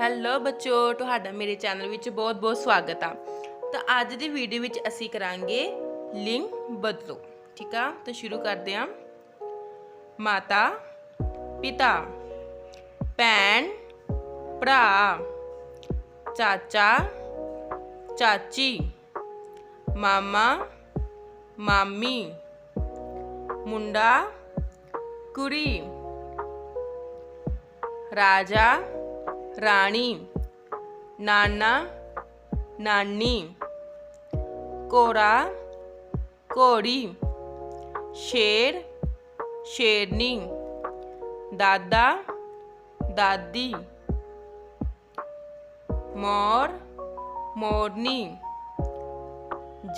Hello ਬੱਚੋ, ਤੁਹਾਡਾ ਮੇਰੇ ਚੈਨਲ ਵਿੱਚ ਬਹੁਤ-ਬਹੁਤ ਸਵਾਗਤ ਆ। ਤਾਂ ਅੱਜ ਦੀ ਵੀਡੀਓ ਵਿੱਚ ਅਸੀਂ ਕਰਾਂਗੇ ਲਿੰਗ ਬਦਲੋ, ਠੀਕ ਆ? ਤਾਂ ਸ਼ੁਰੂ ਕਰਦੇ ਹਾਂ ਮਾਤਾ, ਪਿਤਾ, ਭੈਣ, ਭਰਾ, ਚਾਚਾ, ਚਾਚੀ, ਮਾਮਾ, ਮਾਮੀ, ਮੁੰਡਾ, ਕੁੜੀ, ਰਾਜਾ रानी नाना, नानी, कोरा कोड़ी शेर, शेरनी, दादा, दादी, मोर, मोरनी,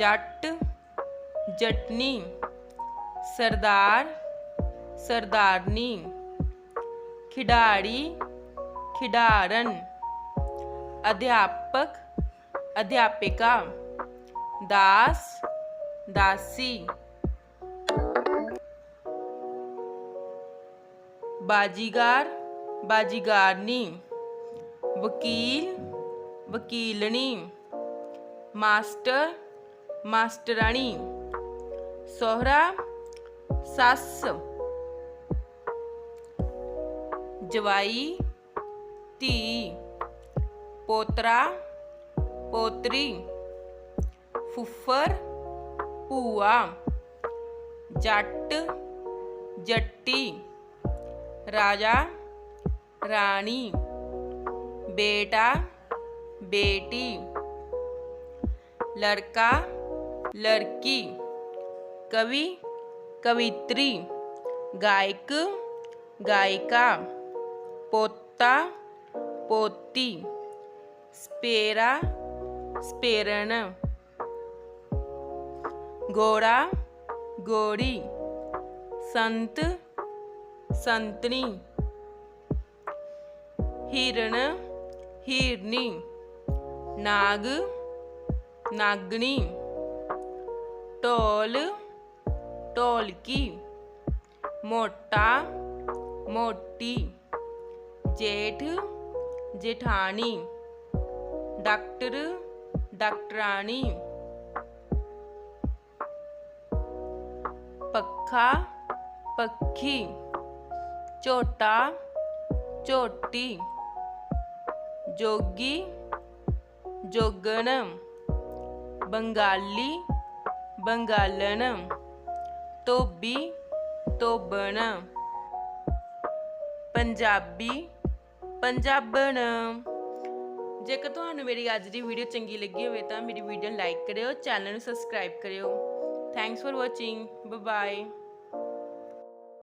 जट, जटनी, सरदार, सरदारनी, खिडारी खिडारन अध्यापक अध्यापिका दास दासी। बाजीगार बाजीगारनी। वकील वकीलनी। मास्टर मास्टरानी सोहरा सस। जवाई ਧੀ ਪੋਤਰਾ ਪੋਤਰੀ ਫੁੱਫਰ ਭੂਆ ਜੱਟ ਜੱਟੀ ਰਾਜਾ ਰਾਣੀ ਬੇਟਾ ਬੇਟੀ ਲੜਕਾ ਲੜਕੀ ਕਵੀ ਕਵਿਤਰੀ ਗਾਇਕ ਗਾਇਕਾ ਪੋਤਾ ਪੋਤੀ। ਸਪੇਰਾ ਸਪੇਰਨ ਗੋੜਾ ਗੋੜੀ ਸੰਤ, ਸੰਤਨੀ। ਹਿਰਨ, ਹਿਰਨੀ। ਨਾਗ, ਨਾਗਣੀ। ਢੋਲ, ਢੋਲਕੀ। ਮੋਟਾ, ਮੋਟੀ। ਜੇਠ जेठानी डॉक्टर डॉक्टरानी पक्खा पक्खी चोटा चोटी जोगी जोगन बंगाली बंगालन धोबी धोबन पंजाबी ਪੰਜਾਬਣ ਜੇਕਰ ਤੁਹਾਨੂੰ ਮੇਰੀ ਅੱਜ ਦੀ ਵੀਡੀਓ ਚੰਗੀ ਲੱਗੀ ਹੋਵੇ ਤਾਂ ਮੇਰੀ ਵੀਡੀਓ ਨੂੰ ਲਾਈਕ ਕਰਿਓ ਚੈਨਲ ਨੂੰ ਸਬਸਕ੍ਰਾਈਬ ਕਰਿਓ। Thanks for watching bye bye